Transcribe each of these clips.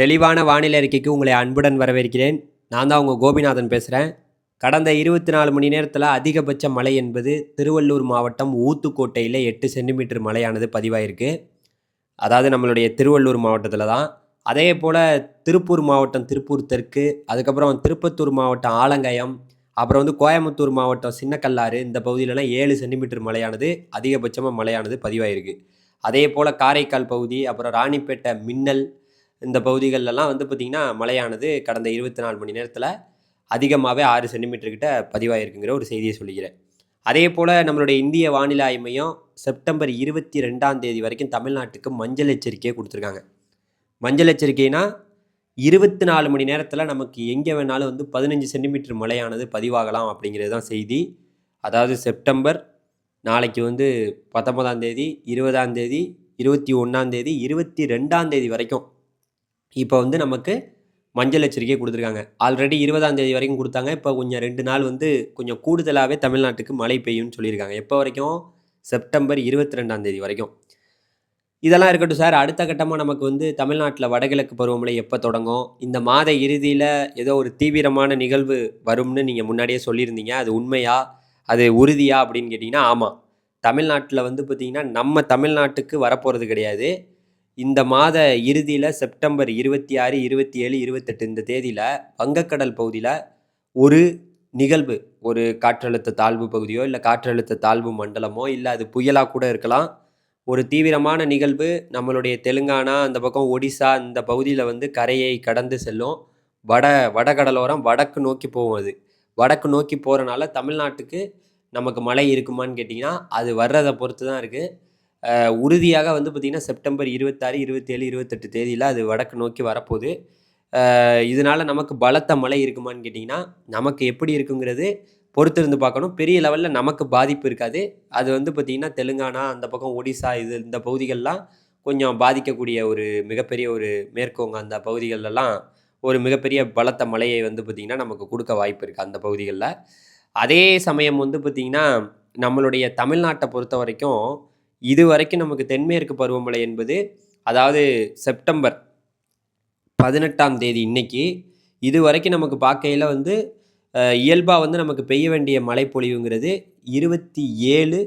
தெளிவான வானிலை அறிக்கைக்கு உங்களை அன்புடன் வரவேற்கிறேன். நான் தான் உங்கள் கோபிநாதன் பேசுகிறேன் கடந்த இருபத்தி நாலு மணி நேரத்தில் அதிகபட்ச மழை என்பது திருவள்ளூர் மாவட்டம் ஊத்துக்கோட்டையில் எட்டு சென்டிமீட்டர் மழையானது பதிவாயிருக்கு. அதாவது நம்மளுடைய திருவள்ளூர் மாவட்டத்தில் தான். அதே போல் திருப்பூர் மாவட்டம் திருப்பூர் தெற்கு அதுக்கப்புறம் திருப்பத்தூர் மாவட்டம் ஆலங்கயம் அப்புறம் வந்து கோயம்புத்தூர் மாவட்டம் சின்னக்கல்லாறு இந்த பகுதியிலலாம் ஏழு சென்டிமீட்டர் மழையானது அதிகபட்சமாக மழையானது பதிவாயிருக்கு. அதே போல் காரைக்கால் பகுதி அப்புறம் ராணிப்பேட்டை மின்னல் இந்த பகுதிகளெல்லாம் வந்து பார்த்திங்கன்னா மழையானது கடந்த இருபத்தி நாலு மணி நேரத்தில் அதிகமாகவே ஆறு சென்டிமீட்டர்கிட்ட பதிவாயிருக்குங்கிற ஒரு செய்தியை சொல்லிக்கிறேன். அதே போல் நம்மளுடைய இந்திய வானிலை மையம் செப்டம்பர் இருபத்தி ரெண்டாம் தேதி வரைக்கும் தமிழ்நாட்டுக்கு மஞ்சள் எச்சரிக்கையை கொடுத்துருக்காங்க. மஞ்சள் எச்சரிக்கைனா இருபத்தி நாலு மணி நேரத்தில் நமக்கு எங்கே வேணாலும் வந்து பதினஞ்சு சென்டிமீட்டர் மழையானது பதிவாகலாம் அப்படிங்கிறது தான் செய்தி. அதாவது செப்டம்பர் நாளைக்கு வந்து பத்தொன்பதாம் தேதி இருபதாம் தேதி இருபத்தி ஒன்றாம் தேதி இருபத்தி ரெண்டாம் தேதி வரைக்கும் இப்போ வந்து நமக்கு மஞ்சள் எச்சரிக்கை கொடுத்துருக்காங்க. ஆல்ரெடி இருபதாம் தேதி வரைக்கும் கொடுத்தாங்க. இப்போ கொஞ்சம் ரெண்டு நாள் வந்து கொஞ்சம் கூடுதலாகவே தமிழ்நாட்டுக்கு மழை பெய்யும்னு சொல்லியிருக்காங்க. எப்போ வரைக்கும்? செப்டம்பர் இருபத்தி ரெண்டாம் தேதி வரைக்கும். இதெல்லாம் இருக்கட்டும் சார். அடுத்த கட்டமாக நமக்கு வந்து தமிழ்நாட்டில் வடகிழக்கு பருவமழை எப்போ தொடங்கும்? இந்த மாத இறுதியில் ஏதோ ஒரு தீவிரமான நிகழ்வு வரும்னு நீங்கள் முன்னாடியே சொல்லியிருந்தீங்க. அது உண்மையா? அது உறுதியா? அப்படின்னு கேட்டிங்கன்னா ஆமாம் தமிழ்நாட்டில் வந்து பார்த்திங்கன்னா நம்ம தமிழ்நாட்டுக்கு வரப்போகிறது கிடையாது. இந்த மாத இறுதியில் செப்டம்பர் இருபத்தி ஆறு இருபத்தி ஏழு இருபத்தெட்டு இந்த தேதியில் வங்கக்கடல் பகுதியில் ஒரு நிகழ்வு ஒரு காற்றழுத்த தாழ்வு பகுதியோ இல்லை காற்றழுத்த தாழ்வு மண்டலமோ இல்லை அது புயலாக கூட இருக்கலாம். ஒரு தீவிரமான நிகழ்வு. நம்மளுடைய தெலுங்கானா அந்த பக்கம் ஒடிசா இந்த பகுதியில் வந்து கரையை கடந்து செல்லும். வட வடகடலோரம் வடக்கு நோக்கி போகும் அது. வடக்கு நோக்கி போகிறனால தமிழ்நாட்டுக்கு நமக்கு மழை இருக்குமான்னு கேட்டிங்கன்னா அது வர்றதை பொறுத்து தான் இருக்குது உறுதியாக வந்து பார்த்திங்கன்னா செப்டம்பர் இருபத்தாறு இருபத்தேழு இருபத்தெட்டு தேதியில் அது வடக்கு நோக்கி வரப்போகுது. இதனால் நமக்கு பலத்த மழை இருக்குமான்னு கேட்டிங்கன்னா நமக்கு எப்படி இருக்குங்கிறது பொறுத்திருந்து பார்க்கணும். பெரிய லெவலில் நமக்கு பாதிப்பு இருக்காது. அது வந்து பார்த்திங்கன்னா தெலுங்கானா அந்த பக்கம் ஒடிசா இது இந்த பகுதிகளெலாம் கொஞ்சம் பாதிக்கக்கூடிய ஒரு மிகப்பெரிய ஒரு மேற்கோங்க அந்த பகுதிகளெல்லாம் ஒரு மிகப்பெரிய பலத்த மழையை வந்து பார்த்திங்கன்னா நமக்கு கொடுக்க வாய்ப்பு இருக்குது அந்த பகுதிகளில். அதே சமயம் வந்து பார்த்திங்கன்னா நம்மளுடைய தமிழ்நாட்டை பொறுத்த வரைக்கும் இது வரைக்கும் நமக்கு தென்மேற்கு பருவமழை என்பது அதாவது செப்டம்பர் பதினெட்டாம் தேதி இன்னைக்கு இது வரைக்கும் நமக்கு பார்க்கையில் வந்து இயல்பாக வந்து நமக்கு பெய்ய வேண்டிய மழைப்பொழிவுங்கிறது இருபத்தி ஏழு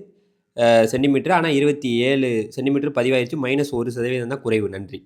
சென்டிமீட்டர். ஆனால் இருபத்தி ஏழு சென்டிமீட்டர் பதிவாயிருச்சு. மைனஸ் ஒரு சதவீதம் தான் குறைவு. நன்றி.